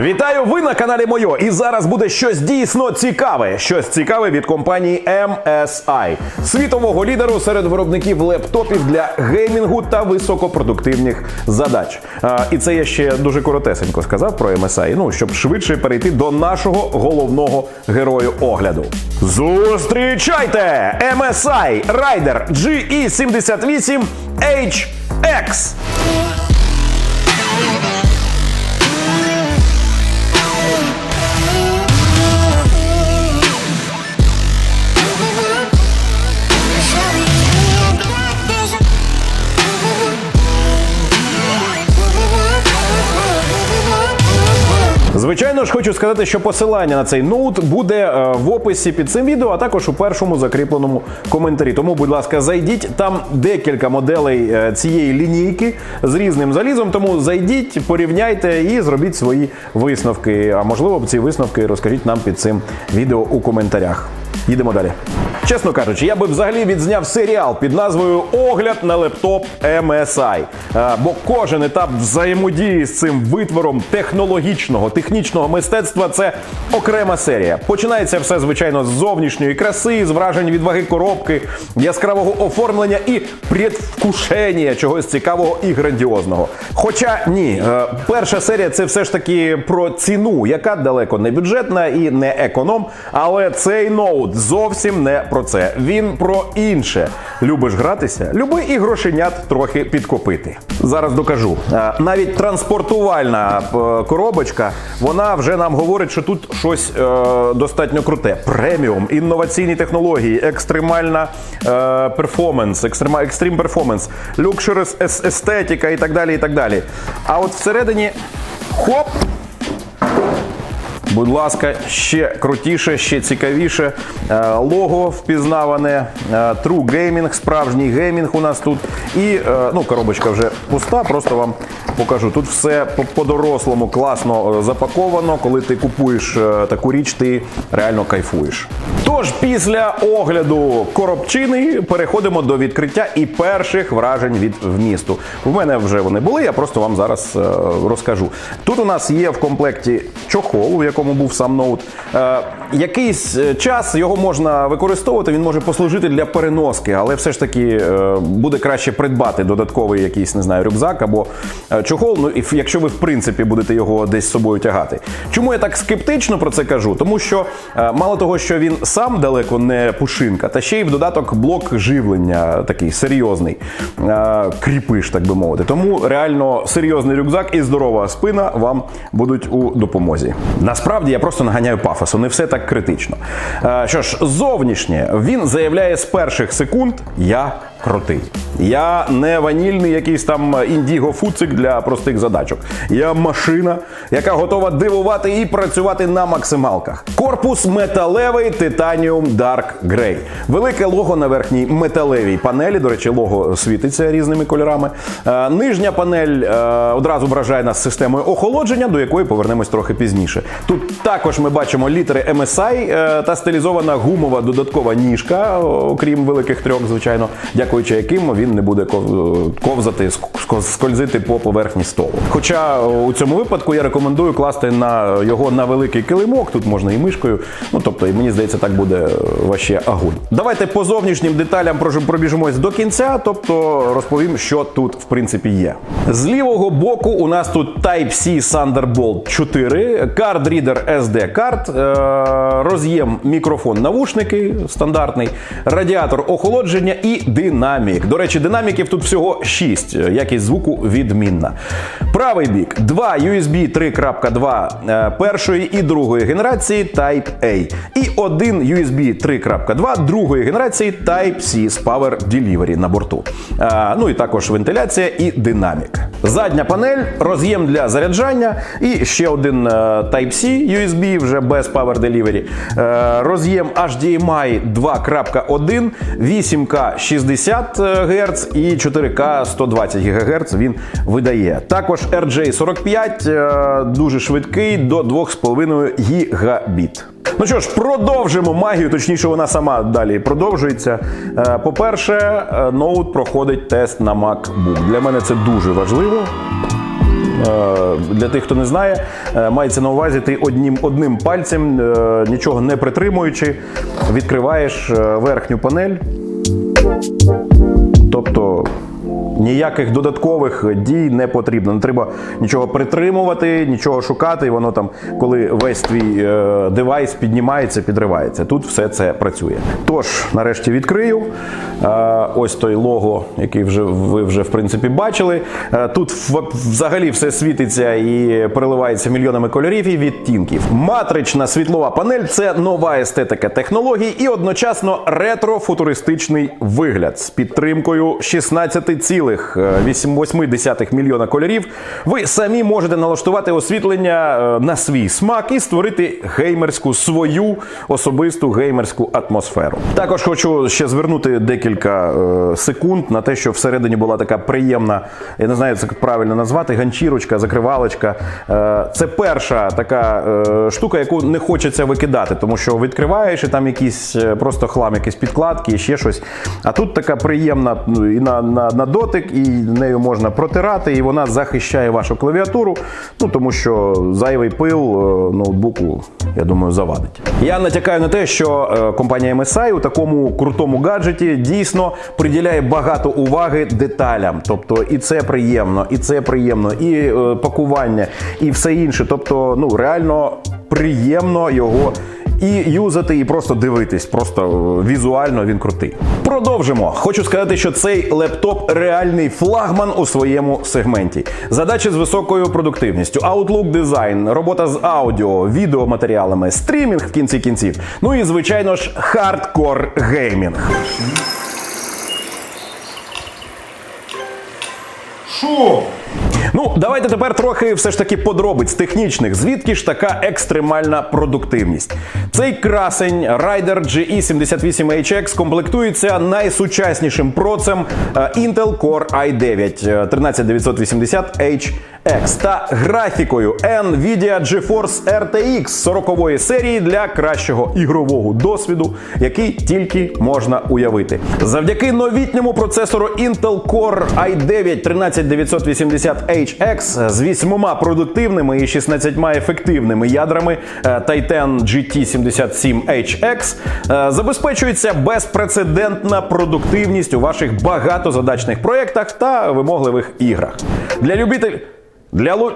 Вітаю! Ви на каналі Мойо. І зараз буде щось дійсно цікаве. Щось цікаве від компанії MSI, світового лідеру серед виробників лептопів для геймінгу та високопродуктивних задач. А, і це я ще дуже коротесенько сказав про MSI, ну щоб швидше перейти до нашого головного герою огляду. Зустрічайте! MSI Rider GE78HX. Хочу сказати, що посилання на цей ноут буде е, в описі під цим відео, а також у першому закріпленому коментарі. Тому, будь ласка, зайдіть. Там декілька моделей е, цієї лінійки з різним залізом. Тому зайдіть, порівняйте і зробіть свої висновки. А можливо, ці висновки розкажіть нам під цим відео у коментарях. Їдемо далі. Чесно кажучи, я би взагалі відзняв серіал під назвою Огляд на лептоп MSI. Е, Бо кожен етап взаємодії з цим витвором технологічного, технічного мистецтва це окрема серія. Починається все, звичайно, з зовнішньої краси, з вражень від ваги коробки, яскравого оформлення і предвкушення чогось цікавого і грандіозного. Хоча ні, е, перша серія це все ж таки про ціну, яка далеко не бюджетна і не економ. Але цей ноут зовсім не про це. Він про інше. Любиш гратися? Люби і грошенят трохи підкопити. Зараз докажу. Е, Навіть транспортувальна е, коробочка, вона вже нам говорить, що тут щось е, достатньо круте. Преміум, інноваційні технології, екстремальна перформанс, екстрім перформанс, люкшерес естетика і так далі. і так далі. А от всередині хоп! Будь ласка, ще крутіше, ще цікавіше. Е, Лого впізнаване, е, True Gaming, справжній геймінг у нас тут. І е, ну, коробочка вже пуста, просто вам покажу. Тут все по- по-дорослому класно запаковано. Коли ти купуєш таку річ, ти реально кайфуєш. Тож, після огляду коробчини переходимо до відкриття і перших вражень від вмісту. У мене вже вони були, я просто вам зараз е, розкажу. Тут у нас є в комплекті чохол, у якому був сам ноут. Е, якийсь е, час його можна використовувати, він може послужити для переноски, але все ж таки буде краще придбати додатковий якийсь, не знаю, рюкзак або чохол. Ну, якщо ви в принципі будете його десь з собою тягати. Чому я так скептично про це кажу? Тому що мало того, що він сам далеко не пушинка, та ще й в додаток блок живлення такий серйозний, е, кріпиш, так би мовити. Тому реально серйозний рюкзак і здорова спина вам будуть у допомозі. Насправді я просто наганяю пафосу, не все так критично. Е, Що ж, зовнішнє він заявляє з перших секунд: я крутий. Я не ванільний якийсь там індіго фуцик для простих задачок. Я машина, яка готова дивувати і працювати на максималках. Корпус металевий Titanium Dark Grey. Велике лого на верхній металевій панелі. До речі, лого світиться різними кольорами. Е, Нижня панель е, одразу вражає нас системою охолодження, до якої повернемось трохи пізніше. Тут також ми бачимо літери MSI е, та стилізована гумова додаткова ніжка, окрім великих трьох, звичайно, дякуючи яким він не буде ковзати, скользити по поверхні столу. Хоча у цьому випадку я рекомендую класти на його на великий килимок, тут можна і мишкою. Ну тобто, мені здається, так буде е, ваще агуль. Давайте по зовнішнім деталям пробіжимось до кінця, тобто розповім, що тут в принципі є. З лівого боку у нас тут Type-C Thunderbolt 4, Card Reader SD карт, роз'єм мікрофон навушники стандартний, радіатор охолодження і динамік. До речі, динаміків тут всього 6, якість звуку відмінна. Правий бік, два USB 3.2 е, першої і другої генерації Type-A. І один USB 3.2 другої генерації Type-C з Power Delivery на борту. Е, Ну і також вентиляція і динамік. Задня панель, роз'єм для заряджання і ще один е, Type-C USB вже без Power Delivery. Е, Роз'єм HDMI 2.1, 8К 60 Гц і 4К 120 ГГц він видає. Також RJ45 е, дуже швидкий до 2,5 гігабіт. Ну що ж, продовжимо магію, точніше, вона сама далі продовжується. Е, По-перше, е, ноут проходить тест на MacBook. Для мене це дуже важливо. Для тих, хто не знає, мається на увазі, ти одним, одним пальцем, нічого не притримуючи, відкриваєш верхню панель. Тобто ніяких додаткових дій не потрібно. Не треба нічого притримувати, нічого шукати. І воно там, коли весь твій е, девайс піднімається, підривається. Тут все це працює. Тож, нарешті відкрию. Е, ось той лого, який вже ви вже в принципі бачили. Е, тут взагалі все світиться і переливається мільйонами кольорів і відтінків. Матрична світлова панель це нова естетика технологій і одночасно ретро-футуристичний вигляд з підтримкою 16,8 мільйона кольорів. Ви самі можете налаштувати освітлення е, на свій смак і створити геймерську свою особисту геймерську атмосферу. Також хочу ще звернути декілька е, секунд на те, що всередині була така приємна, я не знаю, як правильно назвати, ганчірочка, закривалочка. Е, Це перша така е, штука, яку не хочеться викидати, тому що відкриваєш і там якісь е, просто хлам, якісь підкладки і ще щось. А тут така приємна ну, і на, на, на дотик, і нею можна протирати, і вона захищає вашу клавіатуру, ну тому що зайвий пил е, ноутбуку, я думаю, завадить. Я натякаю на те, що е, компанія MSI у такому крутому гаджеті дійсно приділяє багато уваги деталям. Тобто, і це приємно, і це приємно, і е, пакування, і все інше. Тобто, ну реально приємно його. І юзати, і просто дивитись, просто е, візуально він крутий. Продовжимо. Хочу сказати, що цей лептоп реальний флагман у своєму сегменті. Задачі з високою продуктивністю, Outlook дизайн, робота з аудіо, відеоматеріалами, стрімінг в кінці кінців. Ну і звичайно ж, хардкор геймінг. Що? Ну, давайте тепер трохи все ж таки подробиць технічних. Звідки ж така екстремальна продуктивність? Цей красень Rider GE78HX комплектується найсучаснішим процем е, Intel Core i9 е, 13980H. X та графікою Nvidia GeForce RTX 40 серії для кращого ігрового досвіду, який тільки можна уявити. Завдяки новітньому процесору Intel Core i9 13980HX з вісьмома продуктивними і 16 ефективними ядрами е, Titan GT77HX е, забезпечується безпрецедентна продуктивність у ваших багатозадачних проєктах та вимогливих іграх. Для любителів для лу...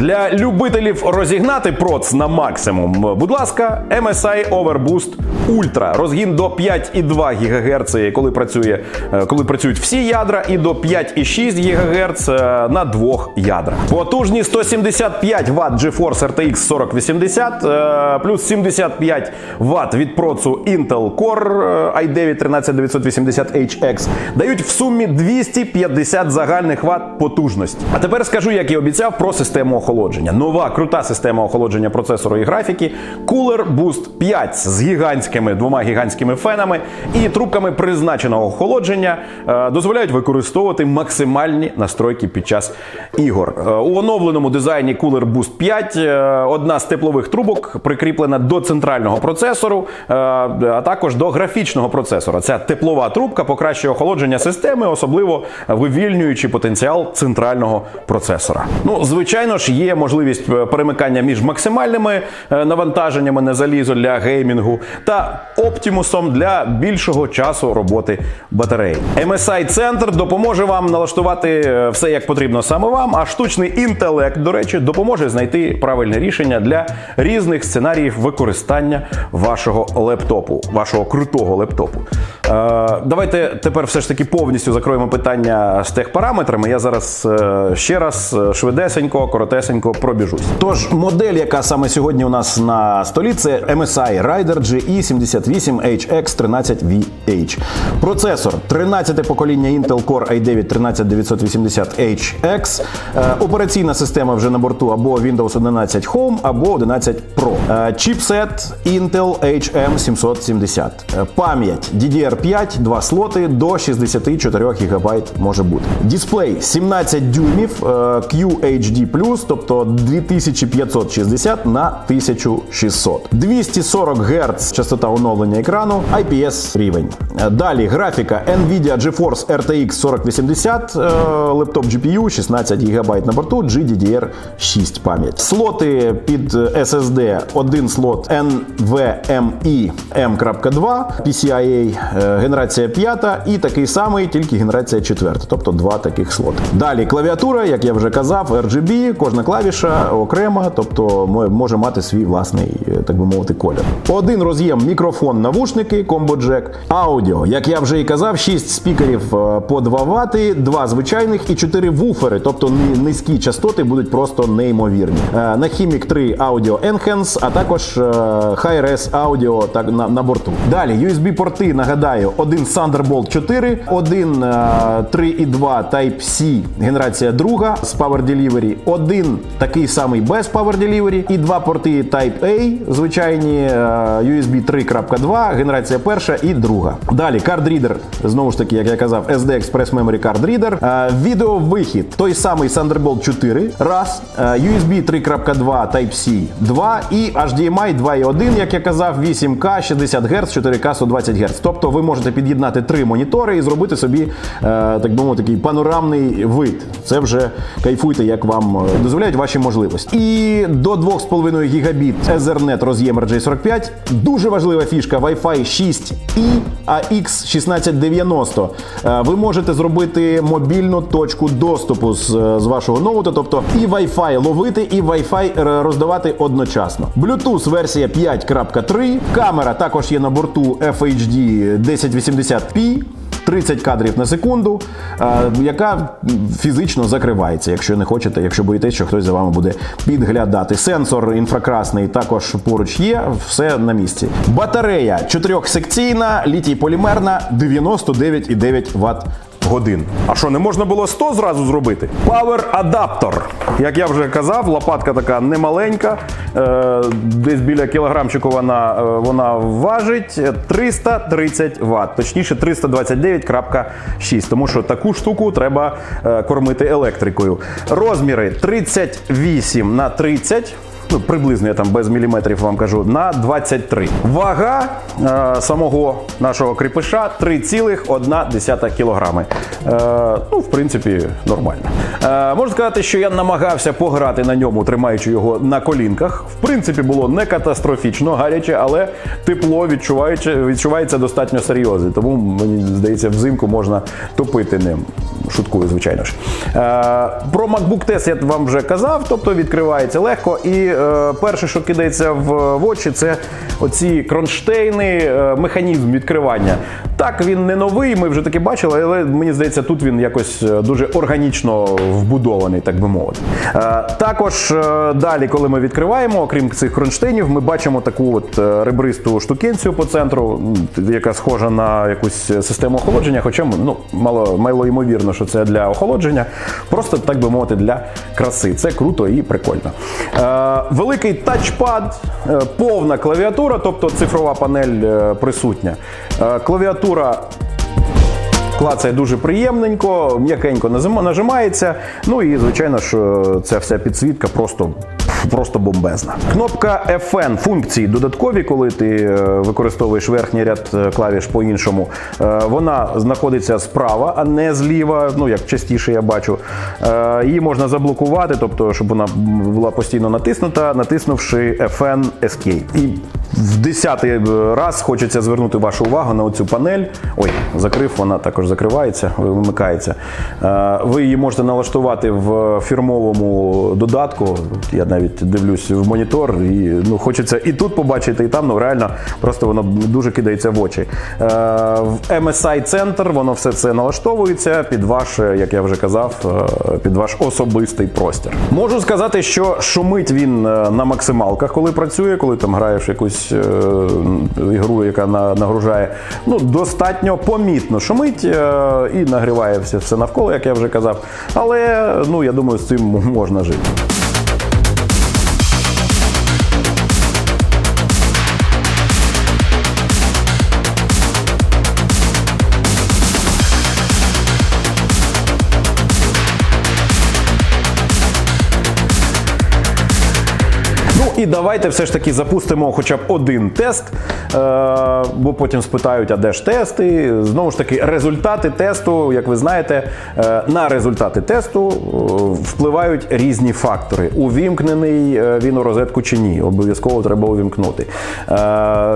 Для любителів розігнати проц на максимум, будь ласка, MSI Overboost Ultra. Розгін до 5,2 ГГц, коли працює, е, коли працюють всі ядра, і до 5,6 ГГц е, на двох ядрах. Потужні 175 Вт GeForce RTX 4080, е, плюс 75 Вт від процу Intel Core е, i9 13980HX дають в сумі 250 загальних Вт потужності. А тепер скажу, як і обіцяв, про систему охолодження. Нова крута система охолодження процесору і графіки Cooler Boost 5 з гігантськими двома гігантськими фенами і трубками призначеного охолодження е, дозволяють використовувати максимальні настройки під час ігор. Е, У оновленому дизайні Cooler Boost 5 е, одна з теплових трубок прикріплена до центрального процесору, а також до графічного процесора. Ця теплова трубка покращує охолодження системи, особливо вивільнюючи потенціал центрального процесора. Ну, звичайно ж, є можливість е, перемикання між максимальними е, навантаженнями на залізо для геймінгу та оптимусом для більшого часу роботи батареї. MSI Центр допоможе вам налаштувати е, все як потрібно саме вам, а штучний інтелект, до речі, допоможе знайти правильне рішення для різних сценаріїв використання вашого лептопу, вашого крутого лептопу. Давайте тепер все ж таки повністю закроємо питання з техпараметрами. Я зараз ще раз швидесенько, коротесенько пробіжусь. Тож модель, яка саме сьогодні у нас на столі, це MSI Rider GE78HX13VH. Процесор 13 покоління Intel Core i9 13980HX. Е, Операційна система вже на борту або Windows 11 Home, або 11 Pro. Е, Чіпсет Intel HM770. Е, Пам'ять DDR5 DDR5, два слоти до 64 ГБ може бути. Дисплей 17 дюймів QHD+, тобто 2560 на 1600. 240 Гц частота оновлення екрану, IPS рівень. Далі графіка Nvidia GeForce RTX 4080, е, лептоп GPU 16 ГБ на борту, GDDR6 пам'ять. Слоти під SSD, один слот NVMe M.2, PCIe е, генерація 5 і такий самий, тільки генерація 4, тобто два таких слоти. Далі клавіатура, як я вже казав, RGB, кожна клавіша окрема, тобто мо- може мати свій власний, е, так би мовити, колір. Один роз'єм мікрофон, навушники, комбо джек, аудіо. Як я вже і казав, 6 спікерів е, по 2 Вт, 2 звичайних і 4 вуфери, тобто низькі частоти будуть просто неймовірні. Е, На Chimic 3 Audio Enhance, а також Hi-Res Audio так, на, на борту. Далі USB-порти, нагадаю, один Thunderbolt 4, один е, 3.2 Type-C, генерація друга з Power Delivery, один такий самий без Power Delivery і два порти Type-A, звичайні е, USB 3.2, генерація перша і друга. Далі Reader, знову ж таки, як я казав, SD Express Memory Card Reader, е, відеовихід, той самий Thunderbolt 4, раз, USB 3.2 Type-C 2 і HDMI 2.1, як я казав, 8К 60 Гц, 4К 120 Гц. Тобто ви можете під'єднати три монітори і зробити собі, е, так би мовити, такий панорамний вид. Це вже кайфуйте, як вам е, дозволяють ваші можливості. І до 2,5 гігабіт Ethernet роз'єм RJ45. Дуже важлива фішка Wi-Fi 6 і AX1690. Е, Ви можете зробити мобільну точку доступу з, з вашого ноута, тобто і Wi-Fi ловити, і Wi-Fi роздавати одночасно. Bluetooth версія 5.3. Камера також є на борту FHD 1080p. 30 кадрів на секунду, е, яка фізично закривається, якщо не хочете, якщо боїтесь, що хтось за вами буде підглядати. Сенсор інфракрасний також поруч є, все на місці. Батарея чотирьохсекційна, літій полімерна, 99,9 Вт. Годин. А що, не можна було 100 зразу зробити? Power адаптер. Як я вже казав, лопатка така немаленька, е, десь біля кілограмчику вона, е, вона важить 330 Вт, точніше 329.6, тому що таку штуку треба е, кормити електрикою. Розміри 38 на 30. Ну, приблизно я там без міліметрів вам кажу, на 23. Вага е, самого нашого кріпиша 3,1 кілограми. Е, ну, в принципі, нормально. Е, можу сказати, що я намагався пограти на ньому, тримаючи його на колінках. В принципі, було не катастрофічно гаряче, але тепло відчуваючи, відчувається достатньо серйозно. Тому мені здається, взимку можна топити ним. Шуткую, звичайно ж. Е, про MacBook Test я вам вже казав, тобто відкривається легко. І перше, що кидається в, очі, це оці кронштейни, е, механізм відкривання. Так, він не новий, ми вже таки бачили, але мені здається, тут він якось е, дуже органічно вбудований, так би мовити. Е, також е, далі, коли ми відкриваємо, окрім цих кронштейнів, ми бачимо таку от е, ребристу штукенцію по центру, яка схожа на якусь систему охолодження, хоча ну, мало, мало ймовірно, що це для охолодження, просто так би мовити, для краси. Це круто і прикольно. Великий тачпад, е, повна клавіатура, тобто цифрова панель е, присутня. Е, клавіатура Клацає дуже приємненько, м'якенько нажимається. Ну і звичайно ж, ця вся підсвітка просто. Просто бомбезна. Кнопка FN функції додаткові, коли ти е, використовуєш верхній ряд е, клавіш по-іншому. Е, Вона знаходиться справа, а не зліва. Ну як частіше я бачу. Її можна заблокувати, тобто, щоб вона була постійно натиснута, натиснувши FN Escape. І в десятий раз хочеться звернути вашу увагу на оцю панель. Ой, закрив, вона також закривається, вимикається. Е, Ви її можете налаштувати в фірмовому додатку. Я навіть дивлюсь в монітор, і ну, хочеться і тут побачити, і там. Ну реально просто воно дуже кидається в очі. Е, В MSI центр воно все це налаштовується під ваш, е, як я вже казав, е, під ваш особистий простір. Можу сказати, що шумить він е, на максималках, коли працює, коли там граєш в якусь е, ігру, яка на, нагружає. Ну, достатньо помітно шумить е, і нагріває все, все навколо, як я вже казав. Але ну, я думаю, з цим можна жити. І давайте все ж таки запустимо хоча б один тест, е, бо потім спитають, а де ж тести. Знову ж таки, результати тесту, як ви знаєте, е, на результати тесту е, впливають різні фактори. Увімкнений він у розетку чи ні. Обов'язково треба увімкнути.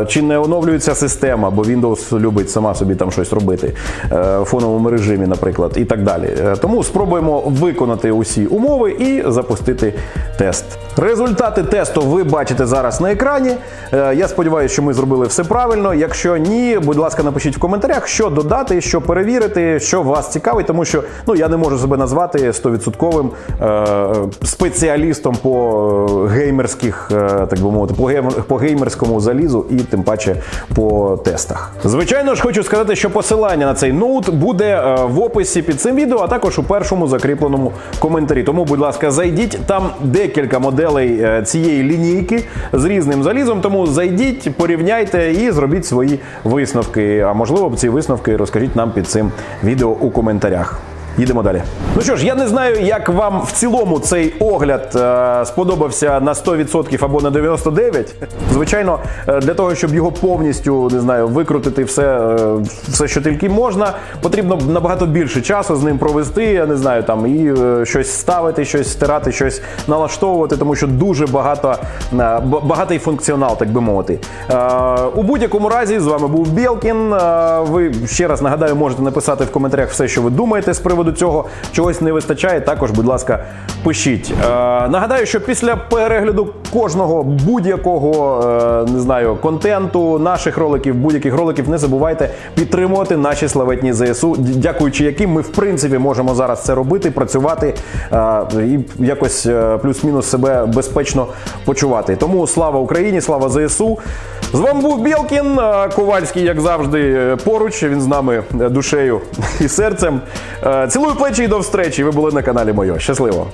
Чи не оновлюється система, бо Windows любить сама собі там щось робити в фоновому режимі, наприклад, і так далі. Тому спробуємо виконати усі умови і запустити тест. Результати тесту ви бачите зараз на екрані. Е, Я сподіваюся, що ми зробили все правильно. Якщо ні, будь ласка, напишіть в коментарях, що додати, що перевірити, що вас цікавить, тому що ну я не можу себе назвати 100% е, спеціалістом по е, геймерських, так би мовити, по, по геймерському залізу і тим паче по тестах. Звичайно ж, хочу сказати, що посилання на цей ноут буде в описі під цим відео, а також у першому закріпленому коментарі. Тому, будь ласка, зайдіть. Там декілька моделей цієї лінійки з різним залізом. Тому зайдіть, порівняйте і зробіть свої висновки. А можливо, ці висновки розкажіть нам під цим відео у коментарях. Їдемо далі. Ну що ж, я не знаю, як вам в цілому цей огляд е, сподобався на 100% або на 99%. Звичайно, е, для того, щоб його повністю не знаю, викрутити все, е, все, що тільки можна, потрібно набагато більше часу з ним провести. Я не знаю, там і е, щось ставити, щось стирати, щось налаштовувати, тому що дуже багато е, багатий функціонал, так би мовити. Е, у будь-якому разі з вами був Білкін. Е, ви ще раз нагадаю, можете написати в коментарях все, що ви думаєте з приводу цього. Чогось не вистачає. Також, будь ласка, пишіть. Е, нагадаю, що після перегляду кожного будь-якого е, не знаю контенту, наших роликів, будь-яких роликів, не забувайте підтримувати наші славетні ЗСУ, дякуючи яким ми в принципі можемо зараз це робити, працювати е, і якось е, плюс-мінус себе безпечно почувати. Тому слава Україні, слава ЗСУ. З вами був Білкін, е, Ковальський, як завжди, е, поруч. Він з нами е, душею і серцем. Цілую плечі і до встречі. Ви були на каналі Моє. Щасливо!